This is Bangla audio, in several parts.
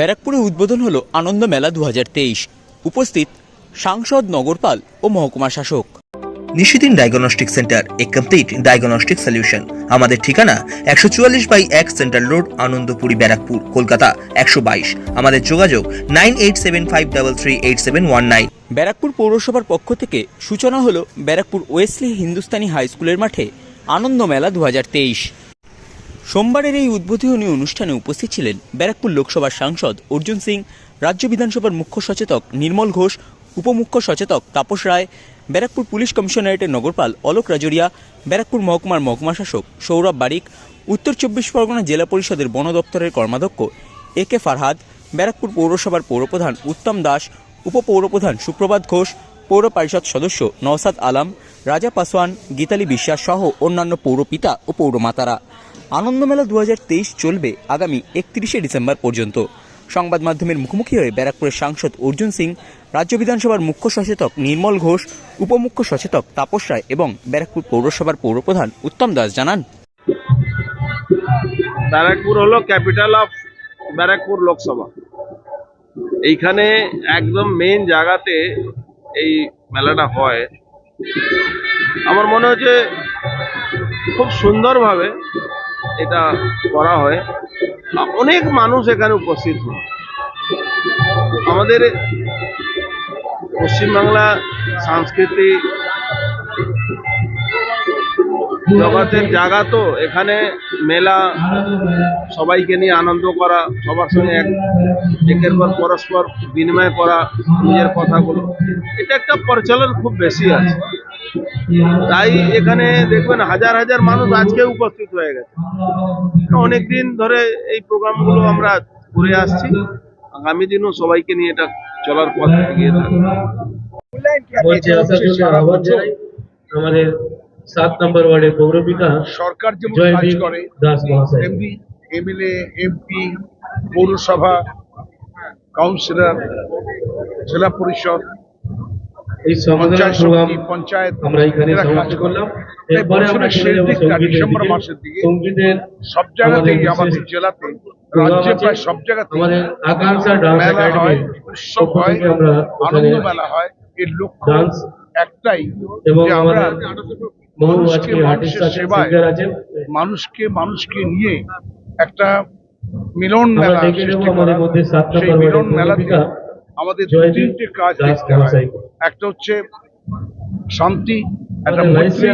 ব্যারাকপুরে উদ্বোধন হলো আনন্দ মেলা দুহাজার তেইশ। উপস্থিত সাংসদ নগরপাল ও মহকুমা শাসক। নিশিদিন ডায়াগনস্টিক সেন্টার এ কমপ্লিট ডায়াগনস্টিক সলিউশন। আমাদের ঠিকানা একশো চুয়াল্লিশ বাই এক সেন্ট্রাল রোড আনন্দপুরি ব্যারাকপুর কলকাতা একশো বাইশ। আমাদের যোগাযোগ nine eight seven five double three eight seven one nine. Barrackpore পৌরসভার পক্ষ থেকে সূচনা হলো ব্যারাকপুর ওয়েসলি হিন্দুস্তানি হাই স্কুলের মাঠে আনন্দ মেলা দুহাজার তেইশ। সোমবারের এই উদ্বোধনী অনুষ্ঠানে উপস্থিত ছিলেন ব্যারাকপুর লোকসভার সাংসদ অর্জুন সিং, রাজ্য বিধানসভার মুখ্য সচেতক নির্মল ঘোষ, উপমুখ্য সচেতক তাপস রায়, ব্যারাকপুর পুলিশ কমিশনারেটের নগরপাল অলোক রাজরিয়া, ব্যারাকপুর মহকুমার মহকুমা শাসক সৌরভ বারিক, উত্তর চব্বিশ পরগনা জেলা পরিষদের বন দপ্তরের কর্মাধ্যক্ষ এ কে ফারহাদ, ব্যারাকপুর পৌরসভার পৌরপ্রধান উত্তম দাস, উপপৌরপ্রধান সুপ্রভাত ঘোষ, পৌর পরিষদ সদস্য নওসাদ আলম, রাজা পাসওয়ান, গীতালি বিশ্বাস সহ অন্যান্য পৌরপিতা ও পৌরমাতারা। আনন্দমেলা দু চলবে আগামী একত্রিশে ডিসেম্বর পর্যন্ত। সংবাদ মাধ্যমের মুখোমুখি হয়ে ব্যারাকপুরের সাংসদ অর্জুন সিং, রাজ্য বিধানসভার মুখ্য সচেতক নির্মল ঘোষ, উপমুখ্য সচেতক তাপস রায় এবং ব্যারাকপুর পৌরসভার পৌরপ্রধান উত্তম দাস জানান। ব্যারাকপুর হলো ক্যাপিটাল অফ ব্যারাকপুর লোকসভা। এইখানে একদম মেইন জায়গাতে এই মেলাটা হয়। আমার মনে হচ্ছে খুব সুন্দরভাবে এটা করা হয়। অনেক মানুষ এখানে উপস্থিত হয় আমাদের পশ্চিমবাংলা সংস্কৃতি জগতের জায়গা তো, এখানে মেলা সবাইকে নিয়ে আনন্দ করা, সবার সঙ্গে এক, একের পর পরস্পর বিনিময় করা, নিজের কথাগুলো। এটা একটা পরিচালন খুব বেশি আছে। তাই এখানে দেখবেন হাজার হাজার মানুষ আজকে উপস্থিত হয়ে গেছে। অনেক দিন ধরে এই প্রোগ্রামগুলো আমরা করে আসছি। আগামী দিনও সবাইকে নিয়ে এটা চলার পথ এগিয়ে থাকবে। আমাদের সাত নম্বর ওয়ার্ডের পৌরপিতা সরকার যেমন জয় কাজ করে দাস মহাশয়। তেমনি এমএলএ এমপি পৌরসভা কাউন্সিলর জেলা পরিষদ এই সমাধান প্রোগ্রাম আমরা এখানে সমাপ্ত করলাম। এরপরে আমরা চলে ডিসেম্বর মাসের দিকে। সঙ্গীতের সব জায়গাতেই আমাদের জেলাতে রাজ্যে প্রায় সব জায়গাতেই আমাদের আকাঙ্ক্ষা ডান্স একাডেমি উৎসব হয় আমরা আনন্দ মেলা হয়। এর লক্ষ্য ডান্স একটাই এবং আমরা মানুষকে মানুষের সেবায় মানুষকে মানুষকে নিয়ে একটা মিলন মেলা সৃষ্টি করা। সেই মিলন মেলাতে আমাদের দু তিনটে কাজ দেখতে হয়। একটা হচ্ছে শান্তি একটা মৈত্রী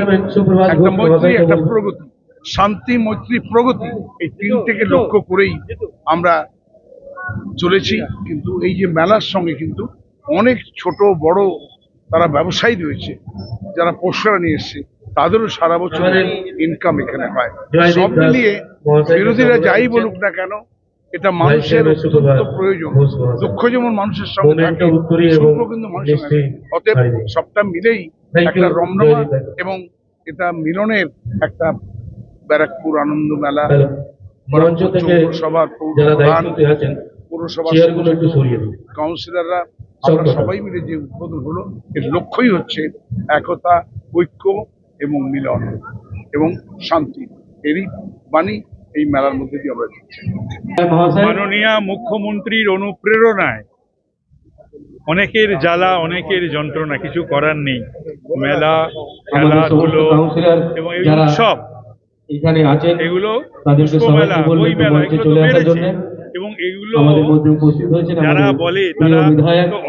একটা মৈত্রী একটা প্রগতি। শান্তি মৈত্রী প্রগতি এই তিনটেকে লক্ষ্য করেই আমরা চলেছি। কিন্তু এই যে মেলার সঙ্গে কিন্তু অনেক ছোট বড় তারা ব্যবসায়ী রয়েছে যারা পোষ্যরা নিয়ে এসছে তাদেরও সারা বছর ইনকাম এখানে হয়। সব মিলিয়ে বিরোধীরা যাই বলুক না কেন এটা মানুষের প্রয়োজন। দুঃখ যেমন মানুষের সঙ্গে থাকে সুখ কিন্তু মানুষের অতএব সবটা মিলেই একটা রমরমা এবং এটা মিলনের একটা ব্যারাকপুর আনন্দ মেলা। পৌরসভার দিন। কাউন্সিলররা আমরা সবাই মিলে যে উদ্বোধন হলো এর লক্ষ্যই হচ্ছে একতা ঐক্য এবং মিলন এবং শান্তি। এরই বাণী এই মেলার মধ্যে দিয়ে আমরা দিচ্ছি মাননীয় মুখ্যমন্ত্রীর অনুপ্রেরণায় অনেকের জ্বালা অনেকের যন্ত্রণা কিছু করার নেই। মেলা খেলাধুলো এবং এই উৎসব এখানে আছেন এগুলো তাদেরকে মেলা বই মেলা চলে আসার জন্য এবং এগুলো আমাদের মধ্যে উপস্থিত হয়েছেন যারা বলে তারা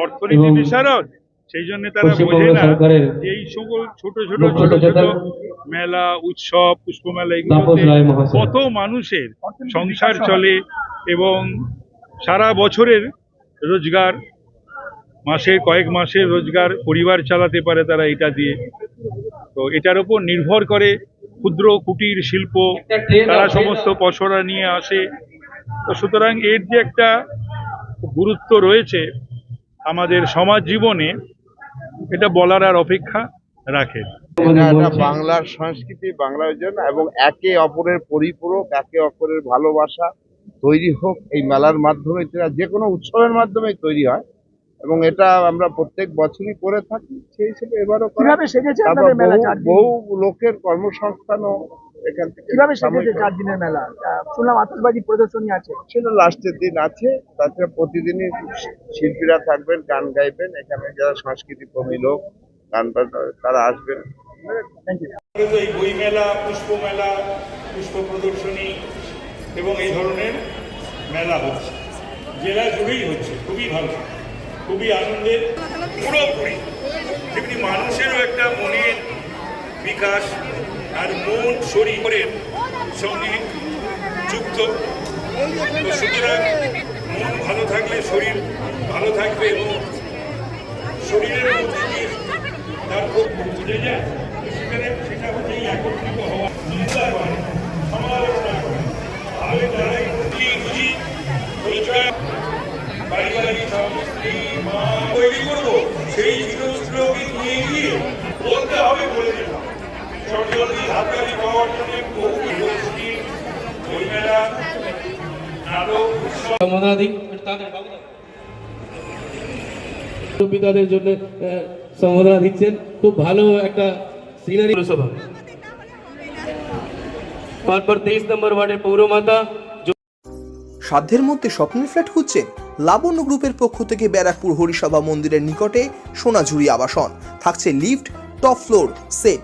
অর্থনীতি বিশারদ সেই জন্য তারা বোঝে না যে এই সকল ছোট ছোট ছোট ছোট মেলা উৎসব পুষ্প মেলা এগুলোতে কত মানুষের সংসার চলে এবং সারা বছরের রোজগার মাসের কয়েক মাসের রোজগার পরিবার চালাতে পারে তারা এটা দিয়ে। তো এটার উপর নির্ভর করে ক্ষুদ্র কুটির শিল্প তারা সমস্ত পসরা নিয়ে আসে। তো সুতরাং এর যে একটা গুরুত্ব রয়েছে আমাদের সমাজ জীবনে এটা বলার আর অপেক্ষা রাখে। বাংলার সংস্কৃতি বাংলার জন্য এবং একে অপরের পরিপূরক একে অপরের ভালোবাসা তৈরি হোক এই মেলার মাধ্যমে এটা যে কোনো উৎসবের মাধ্যমে তৈরি হয়। এবং এটা আমরা প্রত্যেক বছরই করে থাকি সেই হিসেবে এবারও বহু লোকের কর্মসংস্থানও এখান থেকে কীভাবে সাময়িক- চার দিনের মেলা? আহ, শুনলাম আতশবাজি প্রদর্শনী আছে। ছিল লাস্টের দিন আছে। তাছাড়া প্রতিদিনই শিল্পীরা থাকবেন গান গাইবেন। এখানে যারা সংস্কৃতি কর্মী লোক গান তারা আসবেন। এই বই মেলা পুষ্প মেলা পুষ্প প্রদর্শনী এবং এই ধরনের মেলা হচ্ছে। জেলা জুড়েই হচ্ছে। খুবই ভালো। খুবই আনন্দের। পুরোপুরি। তেমনি মানুষেরও একটা মনের বিকাশ আর মন শরীরের সঙ্গে যুক্ত। সুতরাং মন ভালো থাকলে শরীর ভালো থাকবে এবং শরীরের মধ্যে দিয়ে তার খুব বুঝে যায় সেখানে সেটা হচ্ছে এই একত্রিত হওয়া। চিন্তা করে সমালোচনা করে তাহলে তারাই বুঝি বুঝি রোজগার পারিবারিক স্বামী মা তৈরি করব, সেই জিনিসগুলোকে নিয়ে গিয়ে বলতে হবে বলে দিলাম। হাততালি পাওয়ার জন্য বহু গোষ্ঠী বইমেলা নাটক উৎসব তাদের পিতাদের জন্য সম্বোধনা দিচ্ছেন। খুব ভালো একটা সিনারি সভা তারপর তেইশ নম্বর ওয়ার্ডের পৌরমাতা সাধ্যের মধ্যে স্বপ্নের ফ্ল্যাট খুঁজছেন লাবণ্য গ্রুপের পক্ষ থেকে ব্যারাকপুর হরিসভা মন্দিরের নিকটে সোনাঝুরি আবাসন। থাকছে lift top floor set.